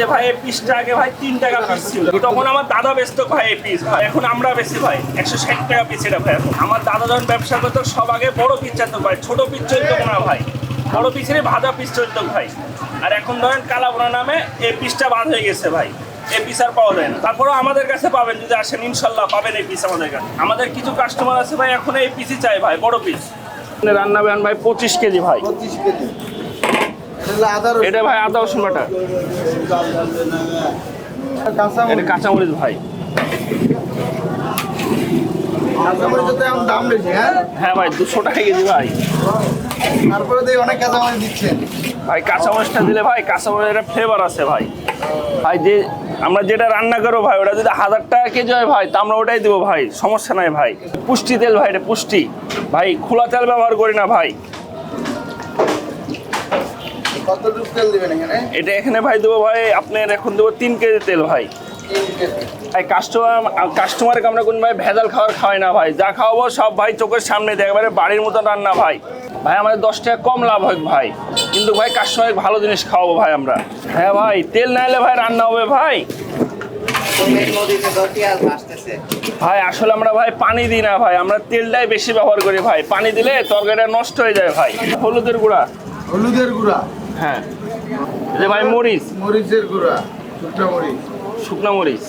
যে ভাই এই পিসটা আগে ভাই তিন টাকা পিস ছিল। তখন আমার দাদা বেচত ভাই এই পিস এখন আমরা বেশি ভাই একশো ষাট টাকা পিস এটা ভাই আমার দাদা যখন ব্যবসা করতো সব আগে বড় পিস চাইতো ভাই ছোট পিস চলতো না ভাই। বড় পিসের ভাজা পিস চলতো ভাই। আর এখন ধরেন কালাবোনা নামে এই পিসটা বাদ হয়ে গেছে ভাই। এই পিস আর পাওয়া যায় না। তারপরেও আমাদের কাছে পাবেন যদি আসেন ইনশাল্লাহ পাবেন এই পিস আমাদের কাছে। আমাদের কিছু কাস্টমার আছে ভাই এখন এই পিসই চাই ভাই বড় পিস রান্না বেন ভাই পঁচিশ কেজি ভাই। পঁচিশ কেজি। এটা ভাই আদা রসুন বাটা। এটা কাঁচামরিচ ভাই। দাম বেশি হ্যাঁ? হ্যাঁ ভাই দুশো টাকা কেজি ভাই। তারপরে অনেক কাঁচামরিচ দিচ্ছেন। ভাই কাঁচামরিচটা দিলে ভাই কাঁচামরিচের একটা ফ্লেভার আছে ভাই। ভাই যে আমরা যেটা রান্না করো ভাই ওটা যদি হাজার টাকা কেজি হয় ভাই তা আমরা ওটাই দেবো ভাই সমস্যা নাই ভাই। পুষ্টি তেল ভাই এটা পুষ্টি। ভাই খোলা তেল ব্যবহার করি না ভাই। কতটুকু তেল দিবেন এখানে? এটা এখানে ভাই দেবো ভাই আপনার এখন দেবো তিন কেজি তেল ভাই। ভাই কাস্টমার কাস্টমারকে আমরা কোন ভাই ভেজাল খাবার খাওয়াই না ভাই। যা খাওয়াবো সব ভাই চোখের সামনে দিয়ে একেবারে বাড়ির মতো রান্না ভাই। ভাই আমাদের দশ টাকা কম লাভ হয় ভাই। কিন্তু ভাই কাস্টমারকে ভালো জিনিস খাওয়াবো ভাই আমরা। হ্যাঁ ভাই তেল না এলে ভাই রান্না হবে ভাই। ভাই আসলে আমরা ভাই পানি দিই না ভাই। আমরা তেলটাই বেশি ব্যবহার করি ভাই। পানি দিলে তরকারিটা নষ্ট হয়ে যায় ভাই। হলুদের গুঁড়া। হলুদের গুঁড়া। হ্যাঁ। যে ভাই মরিচ। মরিচের গুঁড়া শুকনো মরিচ। শুকনো মরিচ।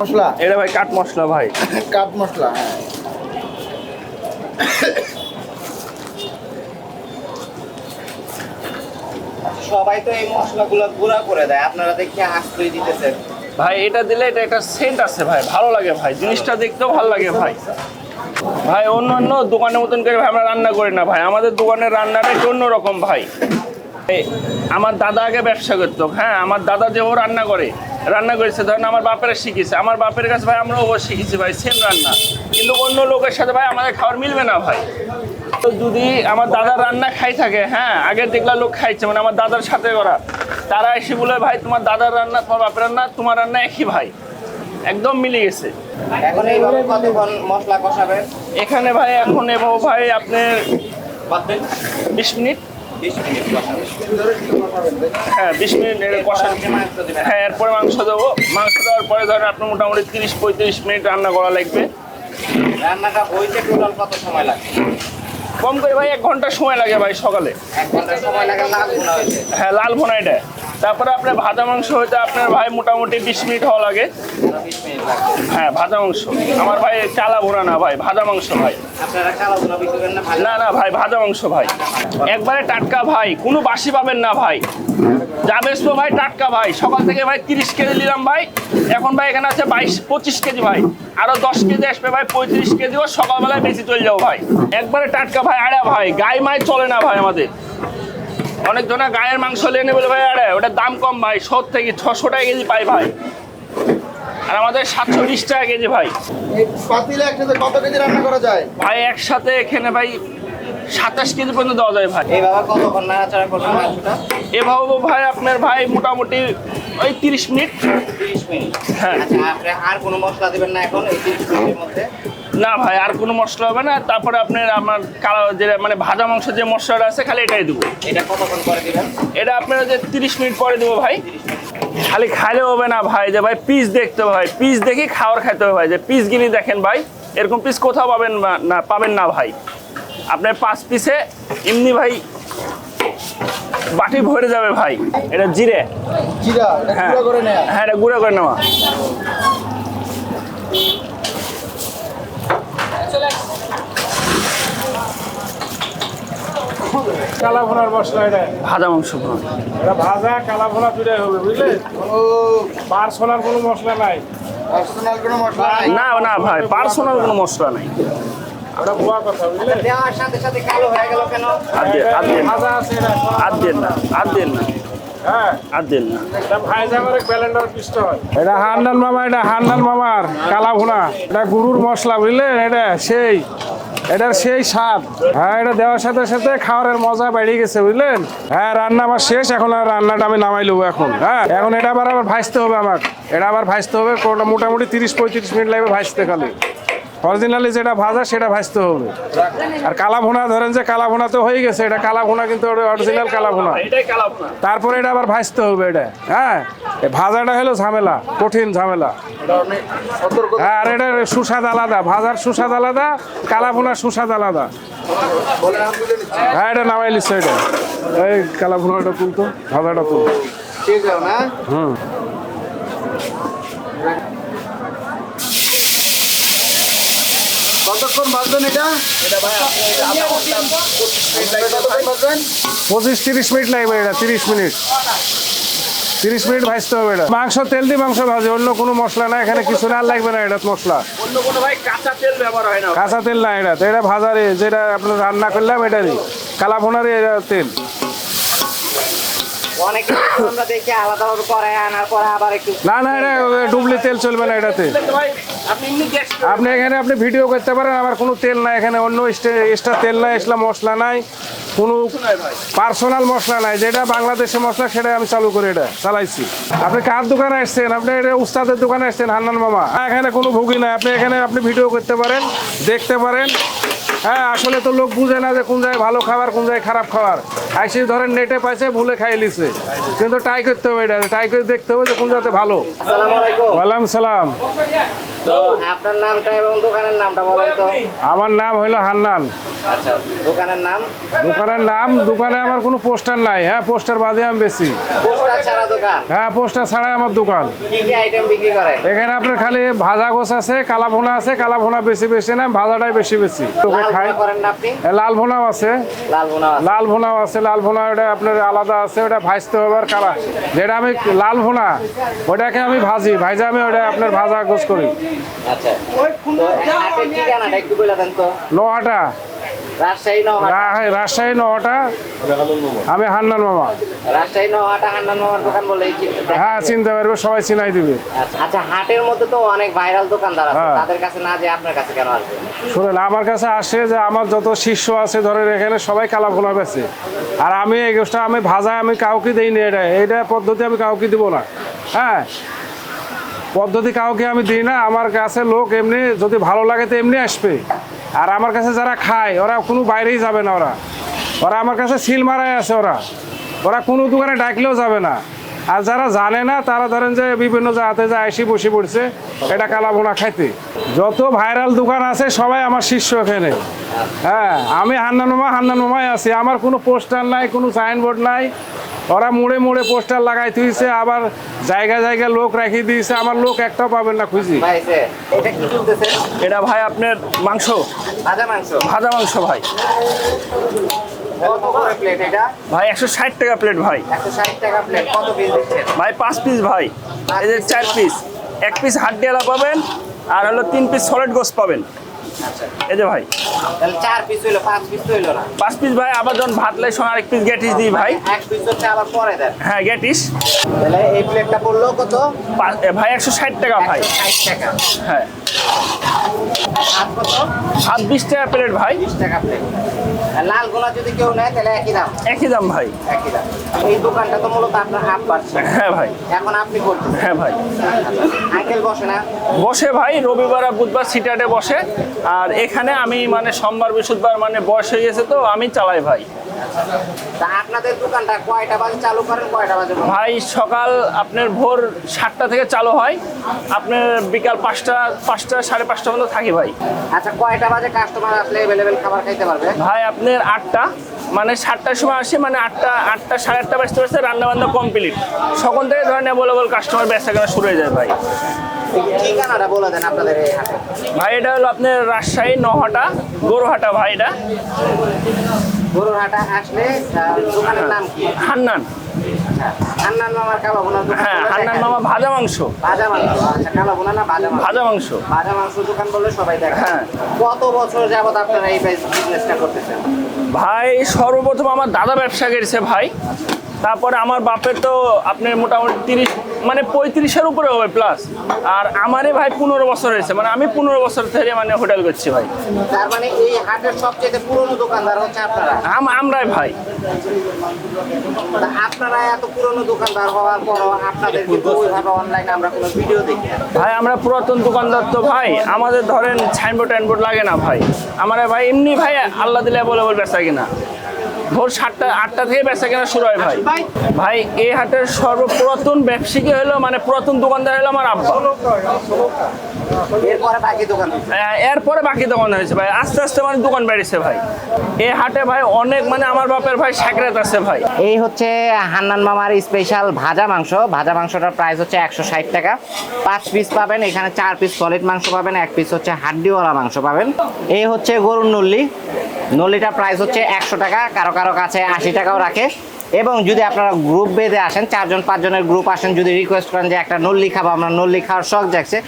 মশলা? এটা ভাই কাঠ মশলা ভাই। কাঠ মশলা হ্যাঁ। সবাই তো এই মশলাগুলো গুঁড়া করে দেয় আপনারা দেখি আশ্রয় দিতেছেন। ভাই এটা দিলে এটা একটা সেন্ট আছে ভাই ভালো লাগে ভাই জিনিসটা দেখতেও ভালো লাগে ভাই। ভাই, অন্যান্য দোকানের মতন করে ভাই আমরা রান্না করি না ভাই। আমাদের দোকানের রান্নাটা একটু অন্যরকম ভাই। আমার দাদা আগে ব্যবসা করতো হ্যাঁ আমার দাদা যে ও রান্না করে, রান্না করেছে, ধরেন আমার বাপেরা শিখেছে, আমার বাপের কাছে ভাই আমরা ও শিখেছি ভাই সেম রান্না। কিন্তু অন্য লোকের সাথে ভাই আমাদের খাবার মিলবে না ভাই। তো যদি আমার দাদার রান্না খাই থাকে হ্যাঁ আগে দেখলা লোক খাইছে মানে আমার দাদার সাথে করা তারা এসে বলে, ভাই, তোমার দাদার রান্না, তোমার বাপের রান্না, তোমার রান্না একই ভাই। একদম মিলে গেছে। এখন এইভাবে কতক্ষণ মশলা কষাবেন? এখানে ভাই এখন এবং ভাই আপনার বিশ মিনিট। হ্যাঁ বিশ মিনিট কষা এরপর মাংস দিবেন। হ্যাঁ এরপরে মাংস দেবো। মাংস দেওয়ার পরে ধরেন আপনার মোটামুটি তিরিশ পঁয়ত্রিশ মিনিট রান্না করা লাগবে। রান্নাটা হইতে টোটাল কত সময় লাগে কম করে ভাই এক ঘণ্টা সময় লাগে ভাই সকালে। এক ঘণ্টা সময় লাগে লাল ভুনা হ্যাঁ লাল ভোনা এটা। তারপরে আপনার ভাজা মাংস হইতে আপনার ভাই মোটামুটি বিশ মিনিট হওয়া লাগে। হ্যাঁ ভাজা মাংস। আমার ভাই চালা ভোনা না ভাই ভাজা মাংস ভাই। না না না ভাই ভাজা মাংস ভাই। একবারে টাটকা ভাই কোনো বাসি পাবেন না ভাই। যা বেসবো ভাই টাটকা ভাই। সকাল থেকে ভাই তিরিশ কেজি নিলাম ভাই। এখন ভাই এখানে আছে বাইশ পঁচিশ কেজি ভাই। আরও দশ কেজি আসবে ভাই পঁয়ত্রিশ কেজি। ও সকালবেলায় বেশি চলে যাব ভাই। একবারে টাটকা ভাই আরে ভাই গায়ে মায় চলে না ভাই আমাদের। অনেক জনা গায়ের মাংস লেনে বলে ভাই আরে ওটার দাম কম ভাই সত্তর থেকে ছশো টাকা কেজি পাই ভাই। আর আমাদের সাতশো বিশ টাকা কেজি ভাই। পাতিলে একসাথে কত কেজি রান্না করা যায়? ভাই একসাথে এখানে ভাই সাতাশ কেজি পর্যন্ত দেওয়া যায় ভাই। এইভাবে কতক্ষণ নাড়াচাড়া করবেন মাংসটা? এভাবে ভাই আপনার ভাই মোটামুটি ওই তিরিশ মিনিট। তিরিশ মিনিট। হ্যাঁ। আচ্ছা আপনি আর কোনো মশলা দিবেন না এখন এই তিরিশ মিনিটের মধ্যে? না ভাই আর কোনো মশলা হবে না। তারপরে আপনার আমার কালো যে মানে ভাজা মাংস যে মশলাটা আছে খালি এটাই দেবো। এটা কতক্ষণ পরে দিবেন? এটা আপনারা যে তিরিশ মিনিট পরে দেবো ভাই। খালি খাইলে হবে না ভাই যে ভাই পিস দেখতে হবে ভাই। পিস দেখে খাওয়ার খাইতে হবে ভাই। যে পিস গিনি দেখেন ভাই এরকম পিস কোথাও পাবেন না- পাবেন না ভাই। আপনার পাঁচ পিসে এমনি ভাই বাটি ভরে যাবে ভাই। এটা জিরে। জিরা হ্যাঁ। গুঁড়ো করে নেয়া। হ্যাঁ এটা গুঁড়ো করে নেওয়া। কালা মশলা এটা? ভাজা মাংস এটা ভাজা কালা ভোনা দুটাই হবে বুঝলে? ও। পার্সোনাল কোনো মশলা নাই। পার্সোনাল কোনো মশলা নাই? না না ভাই পার্সোনাল কোনো মশলা নাই। ওটা ভুয়া কথা বুঝলে? দেওয়ার সাথে সাথে কালো হয়ে গেল কেন? আর দেন না। আর দেন না। আর দেন না। এটা হয়। এটা হান্নান মামা এটা হান্নান মামার কালা ভুনা। এটা গরুর মশলা বুঝলেন? এটা সেই এটার সেই স্বাদ। হ্যাঁ এটা দেওয়ার সাথে সাথে খাওয়ারের মজা বেড়ে গেছে বুঝলেন? হ্যাঁ রান্না আমার শেষ এখন আর রান্নাটা আমি নামাই লবো এখন। হ্যাঁ এখন এটা আবার আবার ভাজতে হবে আমার এটা আবার ভাজতে হবে মোটামুটি তিরিশ পঁয়ত্রিশ মিনিট লাগবে ভাজতে খালি। অরিজিনালি যেটা ভাজা সেটা ভাজতে হবে। আর কালা ভুনা ধরেন যে কালা ভুনা তো হয়ে গেছে এটা কালা ভুনা কিন্তু অরিজিনাল কালা ভুনা তারপরে এটা আবার ভাজতে হবে এটা। হ্যাঁ? এই ভাজাটা হলো ঝামেলা কঠিন ঝামেলা। হ্যাঁ আর এটা সুস্বাদ আলাদা ভাজার সুস্বাদ আলাদা কালা ভুনার সুস্বাদ আলাদা। হ্যাঁ এটা নামাই লিখছে এটা। এই কালা ভুনাটা তুলতো ভাজাটা তুল ঠিক হুম। কতক্ষণ এটা? পঁচিশ তিরিশ মিনিট লাগবে এটা তিরিশ মিনিট। তিরিশ মিনিট ভাজতে হবে এটা। মাংস তেল দিয়ে মাংস ভাজে অন্য কোনো মশলা না এখানে কিছু না লাগবে না এটা মশলা। কাঁচা তেল না। এটা এটা ভাজারে যেটা আপনার রান্না করলাম এটারই কালাভোনারে এটা তেল। অনেকে আমরা দেখি আলাদাভাবে করে আনার পরে আবার একটু না না এটা ডুবলি তেল চলবে না এটাতে। আপনি এখানে আপনি ভিডিও করতে পারেন আবার কোনো তেল নাই এখানে অন্য এক্সট্রা তেল নাই এক্সট্রা মশলা নাই কোনো পার্সোনাল মশলা নাই যেটা বাংলাদেশের মশলা সেটা আমি চালু করে এটা চালাইছি। আপনি কার দোকানে আসছেন? আপনি এটা উস্তাদের দোকানে আসছেন হান্নান মামা। এখানে কোনো ভুগি নাই আপনি এখানে আপনি ভিডিও করতে পারেন দেখতে পারেন। হ্যাঁ আসলে তো লোক বুঝে না যে কোন জায়গায় ভালো খাবার কোন জায়গায় খারাপ খাবার। আইসি ধরেন নেটে পাইছে ভুলে খাই লিছে কিন্তু ট্রাই করতে হবে এটা ট্রাই করে দেখতে হবে যে কোন জায়গাতে ভালো। ওয়ালাইকুম সালাম। তো আপনার নামটা এবং দোকানের নামটা বলেন তো। আমার নাম হইল হান্নান। আচ্ছা দোকানের নাম? দোকানের নাম দোকানে আমার কোনো পোস্টার নাই। হ্যাঁ পোস্টার বাদে আমি বেশি পোস্টার ছাড়া দোকান? হ্যাঁ পোস্টার ছাড়াই আমার দোকান। কি কি আইটেম বিক্রি করে এখানে আপনার খালি ভাজা গোছ আছে কালা ভুনা আছে কালা ভুনা বেশি বেশি না ভাজাটাই বেশি বেশি তোকে খাই ভুনা করেন না আপনি? লাল ভুনাও আছে। লাল ভুনা আছে। লাল ভুনাও আছে লাল ভুনা ওটা আপনার আলাদা আছে ওটা ভাজতে হবে আর কালা। যেটা আমি লাল ভুনা ওটাকে আমি ভাজি ভাজা আমি ওটা আপনার ভাজা গোছ করি। আচ্ছা। তো ঠিকানাটা একটু বলে দেন তো। লোহাটা রাজশাহী রাজশাহী নটা আমি হান্নান মামা। রাজশাহী নহাটা হান্নান মামার দোকান বলে হ্যাঁ চিনতে পারবে সবাই চিনাই দিবে। আচ্ছা আচ্ছা হাটের মধ্যে তো অনেক ভাইরাল দোকানদার আছে। হ্যাঁ। তাদের কাছে না যে আপনার কাছে কেন আসবে? শুনেন আমার কাছে আসে যে আমার যত শিষ্য আছে ধরেন এখানে সবাই কালা ভোনা বেছে আর আমি এই গোষ্ঠটা আমি ভাজা আমি কাউকে দিইনি এটা। এইটা পদ্ধতি আমি কাউকে দিব না। হ্যাঁ? পদ্ধতি কাউকে আমি দিই না, আমার কাছে লোক এমনি যদি ভালো লাগে তো এমনি আসবে। আর আমার কাছে যারা খায়, ওরা কোনো বাইরেই যাবে না ওরা। ওরা আমার কাছে সিল মারাই আছে ওরা। ওরা কোনো দোকানে ডাকলেও যাবে না। আর যারা জানে না তারা ধরেন যে বিভিন্ন জায়গাতে যে আইসি বসে পড়ছে এটা কালা ভোনা খাইতে। যত ভাইরাল দোকান আছে সবাই আমার শিষ্য এখানে। হ্যাঁ আমি হান্নান মামা হান্নান মামাই আছি। আমার কোনো পোস্টার নাই কোনো সাইনবোর্ড নাই। ওরা মোড়ে মোড়ে পোস্টার লাগাই দিয়েছে আবার জায়গা জায়গা লোক রাখি দিয়েছে। আমার লোক একটাও পাবেন না খুঁজি। এটা এটা ভাই আপনার মাংস? ভাজা মাংস। ভাজা মাংস ভাই। ভাই একশো ষাট টাকা প্লেট ভাই। ভাই পাঁচ পিস ভাই। এই যে চার পিস এক পিস হাড্ডিয়ালা পাবেন আর হলো তিন পিস সলিড গোস পাবেন। এই যে ভাই। তাহলে চার পিস হইল পাঁচ পিস হইল না? পাঁচ পিস ভাই আবার যখন ভাত লাই শোনা আরেক পিস গ্যাটিস দিই ভাই। এক পিস হচ্ছে আবার পরে দেন। হ্যাঁ গ্যাটিস তাহলে এই প্লেটটা পড়ল কত? ভাই একশো ষাট টাকা ভাই। ষাট টাকা। হ্যাঁ। ভাত কত? ভাত বিশ টাকা প্লেট ভাই। বিশ টাকা প্লেট আর লাল গোলা যদি কেউ নেয় তাহলে একই দাম। একই দাম ভাই। একই দাম। এই দোকানটা তো মূলত আপনার হাফ পাচ্ছে হ্যাঁ ভাই। এখন আপনি করছেন। হ্যাঁ ভাই। আঙ্কেল বসে না? বসে ভাই রবিবার আর বুধবার সিটারে বসে। আর এখানে আমি মানে সোমবার বৃহস্পতিবার মানে বয়স হয়ে গেছে তো আমি চালাই ভাই। আপনাদের দোকানটা কয়টা বাজে? চালু করেন কয়টা বাজে? ভাই সকাল আপনার ভোর সাতটা থেকে চালু হয়। আপনার বিকাল পাঁচটা পাঁচটা সাড়ে পাঁচটা পর্যন্ত থাকি ভাই। আচ্ছা কয়টা বাজে? কাস্টমার আসলে অ্যাভেলেবেল খাবার খাইতে পারবে? ভাই আপনার আটটা মানে সাতটার সময় আসি মানে আটটা আটটা সাড়ে আটটা বাজতে বাজতে রান্না বান্না কমপ্লিট সকাল থেকে ধরেন অ্যাভেলেবল কাস্টমার ব্যস্ত কেনা শুরু হয়ে যায় ভাই। ঠিকানাটা বলে দেন আপনাদের এই হাটে। ভাই এটা হলো আপনার রাজশাহী নহাটা গরুহাটা ভাই এটা। গরুর হাটা আসলে দোকানের নাম কি? হান্নান। আচ্ছা, হান্নান মামার হ্যাঁ হান্নান মামা ভাজা মাংস। ভাজা মাংস আচ্ছা কাবা বোনা না ভাজা মাংস? ভাজা মাংস। ভাজা মাংস দোকান বললে সবাই দেখে হ্যাঁ। কত বছর যাবত আপনারা এই বিজনেসটা করতেছেন? ভাই সর্বপ্রথম আমার দাদা ব্যবসা করেছে ভাই। তারপরে আমার বাপের তো আপনার মোটামুটি তিরিশ মানে পঁয়ত্রিশের উপরে হবে প্লাস আর আমারই ভাই পনেরো বছর হয়েছে মানে আমি পনেরো বছর থেকে মানে হোটেল করছি ভাই। তার মানে এই হাটের সবচেয়ে পুরনো দোকানদার হচ্ছে আপনারা? আম- আমরাই ভাই। আপনারা এত পুরনো দোকানদার হওয়ার পরও আপনাদের কিন্তু ওইভাবে অনলাইনে আমরা কোনো ভিডিও দেখি ভাই আমরা পুরাতন দোকানদার তো ভাই। আমাদের ধরেন সাইনবোর্ড টাইনবোর্ড লাগে না ভাই। আমার ভাই এমনি ভাই আল্লাহ দিলে বলে বল বেচা কিনা। ভোর সাতটা, আটটা থেকে বেচা কেনা শুরু হয় ভাই। ভাই, এই হাটের সর্বপুরাতন ব্যবসায়ী হলো মানে পুরাতন দোকানদার হলো আমার আব্বা। এরপরে বাকি দোকান আহ, এরপরে বাকি দোকান হয়েছে ভাই। আস্তে আস্তে মানে দোকান বেড়েছে ভাই। এই হাটে ভাই অনেক মানে আমার বাপের ভাই সাকরাত আছে ভাই। এই হচ্ছে হান্নান মামার স্পেশাল ভাজা মাংস। ভাজা মাংসটার প্রাইস হচ্ছে একশো ষাট টাকা। পাঁচ পিস পাবেন এখানে চার পিস সলিড মাংস পাবেন এক পিস হচ্ছে হাড্ডিওয়ালা মাংস পাবেন। এই হচ্ছে গরুর নল্লি। নল্লিটার প্রাইস হচ্ছে একশো টাকা কারও কারও কাছে আশি টাকাও রাখে। এবং যদি আপনারা গ্রুপ বেঁধে আসেন চারজন পাঁচজনের গ্রুপ আসেন যদি রিকোয়েস্ট করেন যে একটা নল্লি খাব আমরা নল্লি খাওয়ার শখ যাচ্ছে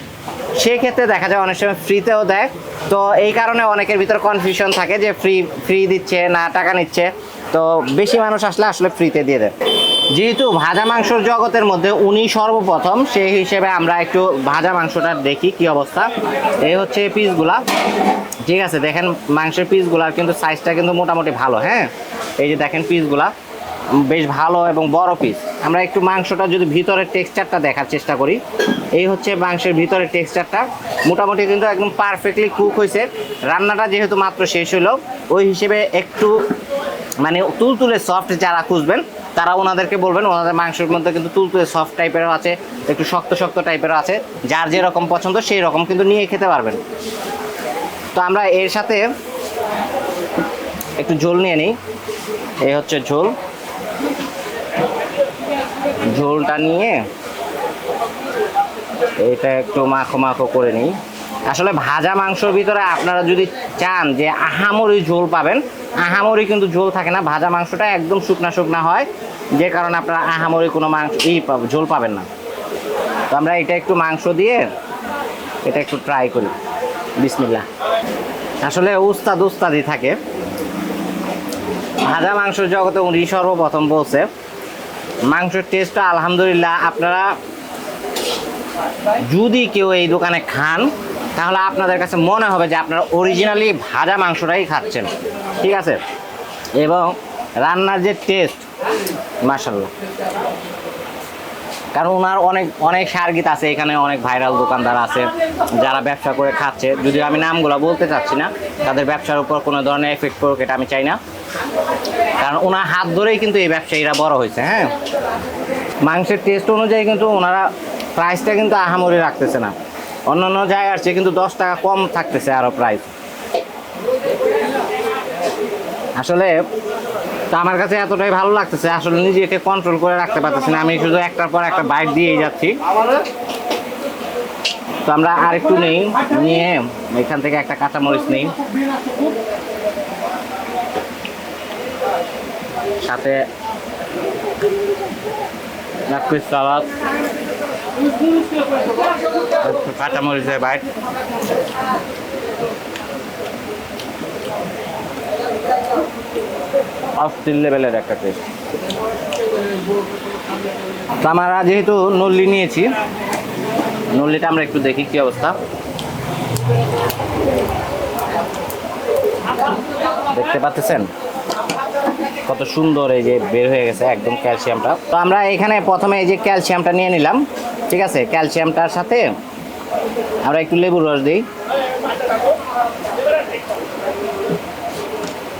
সেক্ষেত্রে দেখা যায় অনেক সময় ফ্রিতেও দেয়। তো এই কারণে অনেকের ভিতর কনফিউশন থাকে যে ফ্রি ফ্রি দিচ্ছে না, টাকা নিচ্ছে। তো বেশি মানুষ আসলে আসলে ফ্রিতে দিয়ে দেয়। যেহেতু ভাজা মাংসর জগতের মধ্যে উনি সর্বপ্রথম, সেই হিসেবে আমরা একটু ভাজা মাংসটা দেখি কি অবস্থা। এই হচ্ছে পিসগুলা ঠিক আছে, দেখেন মাংসের পিসগুলার কিন্তু সাইজটা কিন্তু মোটামুটি ভালো হ্যাঁ? এই যে দেখেন পিসগুলা বেশ ভালো এবং বড় পিস আমরা একটু মাংসটা যদি ভিতরের টেক্সচারটা দেখার চেষ্টা করি। এই হচ্ছে মাংসের ভিতরের টেক্সচারটা মোটামুটি কিন্তু একদম পারফেক্টলি কুক হয়েছে। রান্নাটা যেহেতু মাত্র শেষ হলো ওই হিসেবে একটু মানে তুলতুলে সফট যারা খুঁজবেন, তারা ওনাদেরকে বলবেন, ওনাদের মাংসের মধ্যে কিন্তু তুলতুলে সফট টাইপেরও আছে, একটু শক্ত শক্ত টাইপেরও আছে। যার যেরকম পছন্দ সেই রকম কিন্তু নিয়ে খেতে পারবেন। তো আমরা এর সাথে একটু ঝোল নিয়ে নিই। এই হচ্ছে ঝোল। ঝোলটা নিয়ে এটা একটু মাখো মাখো করে নিই। আসলে ভাজা মাংসর ভিতরে আপনারা যদি চান যে আহামরি ঝোল পাবেন, আহামরি কিন্তু ঝোল থাকে না, ভাজা মাংসটা একদম শুকনা শুকনা হয়, যে কারণে আপনারা আহামরি কোনো মাংস ই ঝোল পাবেন না। তো আমরা এটা একটু মাংস দিয়ে এটা একটু ট্রাই করি। বিসমিল্লা আসলে উস্তাদ উস্তাদি থাকে। ভাজা মাংসের জগতে উনি সর্বপ্রথম বলছে মাংসের টেস্টটা আলহামদুলিল্লাহ আপনারা যদি কেউ এই দোকানে খান, তাহলে আপনাদের কাছে মনে হবে যে আপনারা অরিজিনালি ভাজা মাংসটাই খাচ্ছেন। ঠিক আছে? এবং রান্নার যে টেস্ট মাসাল্লাহ কারণ ওনার অনেক অনেক সার্গিত আছে, এখানে অনেক ভাইরাল দোকানদার আছে, যারা ব্যবসা করে খাচ্ছে। যদি আমি নামগুলো বলতে চাচ্ছি না, তাদের ব্যবসার উপর কোনো ধরনের এফেক্ট করুক এটা আমি চাই না। কারণ ওনার হাত ধরেই কিন্তু এই ব্যবসায়ীরা বড় হয়েছে হ্যাঁ? মাংসের টেস্ট অনুযায়ী কিন্তু ওনারা প্রাইসটা কিন্তু আহামরি রাখতেছে না। অন্য অন্য জায়গার চেয়ে কিন্তু দশ টাকা কম থাকতেছে আরও প্রাইস আসলে তো আমার কাছে এতটাই ভালো লাগতেছে, আসলে নিজেকে কন্ট্রোল করে রাখতে পারতেছি না। আমি শুধু একটার পর একটা বাইট দিয়েই যাচ্ছি। তো আমরা আরেকটু নেই, নিয়ে এখান থেকে একটা কাঁচামরিচ নেই। সাথে পিস সালাদ। একটু কাঁচামরিচের বাইট। অস্থির লেভেলের একটা টেস্ট আমরা যেহেতু নল্লি নিয়েছি, নল্লিটা আমরা একটু দেখি কি অবস্থা। দেখতে পাচ্ছেন? কত সুন্দর এই যে বের হয়ে গেছে একদম ক্যালসিয়ামটা। তো আমরা এখানে প্রথমে এই যে ক্যালসিয়ামটা নিয়ে নিলাম ঠিক আছে? ক্যালসিয়ামটার সাথে আমরা একটু লেবুর রস দিই।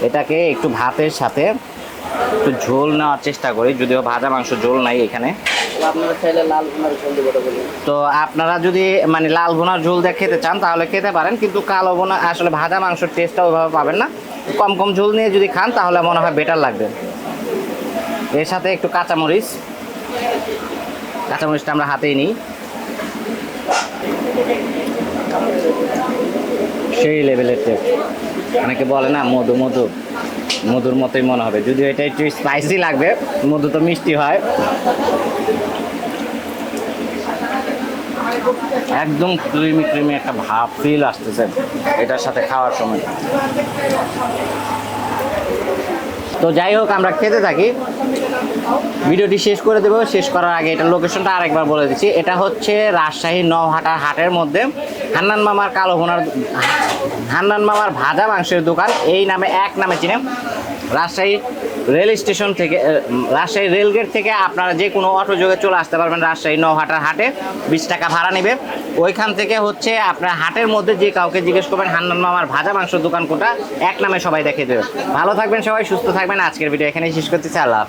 এটাকে একটু ভাতের সাথে একটু ঝোল নেওয়ার চেষ্টা করি যদিও ভাজা মাংস ঝোল নাই এখানে। তো আপনারা যদি মানে লাল ভুনার ঝোল দিয়ে খেতে চান তাহলে খেতে পারেন কিন্তু কালো ভুনা আসলে ভাজা মাংসের টেস্টটা ওইভাবে পাবেন না। কম কম ঝোল নিয়ে যদি খান, তাহলে মনে হয় বেটার লাগবে। এর সাথে একটু কাঁচামরিচ। কাঁচামরিচটা আমরা হাতেই নিই। সেই লেভেলের টেস্ট। অনেকে বলে না, মধু মধু। মধুর মতোই মনে হবে। যদিও এটা একটু স্পাইসি লাগবে, মধু তো মিষ্টি হয়। একদম ক্রিমি ক্রিমি একটা ভাব ফিল আসতেছে এটার সাথে খাওয়ার সময়। তো যাই হোক, আমরা খেতে থাকি। ভিডিওটি শেষ করে দেবো। শেষ করার আগে এটা লোকেশনটা আরেকবার বলে দিচ্ছি। এটা হচ্ছে রাজশাহী নহাটা হাটের মধ্যে। হান্নান মামার কালো ভোনার হান্নান মামার ভাজা মাংসের দোকান। এই নামে এক নামে চিনে। রাজশাহী রেল স্টেশন থেকে রাজশাহী রেলগেট থেকে আপনারা যে কোনো অটো যোগে চলে আসতে পারবেন রাজশাহী নহাটার হাটে। বিশ টাকা ভাড়া নেবে। ওইখান থেকে হচ্ছে আপনার হাটের মধ্যে যে কাউকে জিজ্ঞেস করবেন, হান্নান মামার ভাজা মাংস দোকান কোটা এক নামে সবাই দেখে দেবে। ভালো থাকবেন সবাই, সুস্থ থাকবেন। আজকের ভিডিও এখানেই শেষ করতেছি। আল্লাহ।